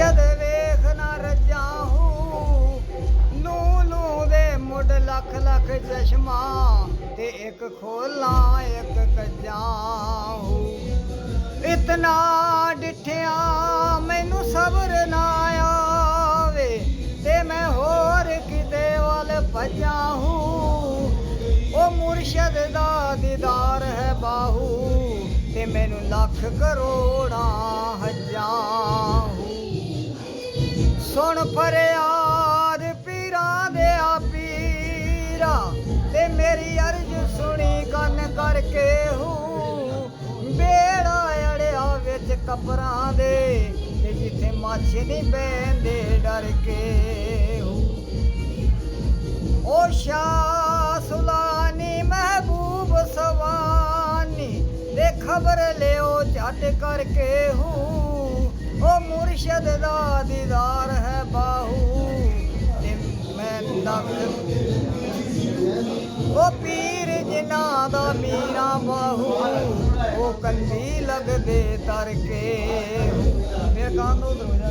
ਮੁਰਸ਼ਦ ਵੇਖ ਨਾ ਰਜਾਹੂ ਲੂ ਲੂ ਦੇ ਮੁੱਢ ਲੱਖ ਲੱਖ ਚਸ਼ਮਾ ਤੇ ਇੱਕ ਖੋਲਾਂ, ਇੱਕ ਕੱਜਾਹੂ ਇਤਨਾ ਡਿਠਿਆ ਮੈਨੂੰ ਸਬਰ ਨਾ ਆਵੇ ਤੇ ਮੈਂ ਹੋਰ ਕਿਤੇ ਵੱਲ ਭਜਾਂ ਹੂੰ ਉਹ ਮੁਰਸ਼ਦ ਦਾ ਦੀਦਾਰ ਹੈ ਬਾਹੂ ਤੇ ਮੈਨੂੰ ਲੱਖ ਕਰੋੜਾਂ ਸੁਣ ਫਰਿਆਦ ਪੀਰਾਂ ਦੇ ਆ ਪੀਰਾ। ਤੇ ਮੇਰੀ ਅਰਜ਼ ਸੁਣੀ ਕੰਨ ਕਰਕੇ ਹੂੰ। ਬੇੜਾ ਅੜਿਆ ਵਿੱਚ ਕਬਰਾਂ ਦੇ। ਤੇ ਜਿੱਥੇ ਮੱਛ ਨਹੀਂ ਬੈੰਦੇ ਡਰ ਕੇ ਹੂੰ। ਓ ਸ਼ਾਹ ਸੁਲਾਨੀ ਮਹਿਬੂਬ ਸਵਾਨੀ, ਦੇ ਖਬਰ ਲਿਓ ਝਟ ਕਰਕੇ ਹੂੰ। ਓ ਮੁਰਸ਼ਦ ਦਾ ਦੀਦਾਰ ਮੈਂ ਪੀਰ ਜਿਨ੍ਹਾਂ ਦਾ ਮੀਰਾ ਬਾਹੂ ਉਹ ਕੰਦੀ ਲੱਗਦੇ ਤਰ ਕੇ ਮੇਰੇ ਕਾਨ ਨੂੰ ਉਧਰ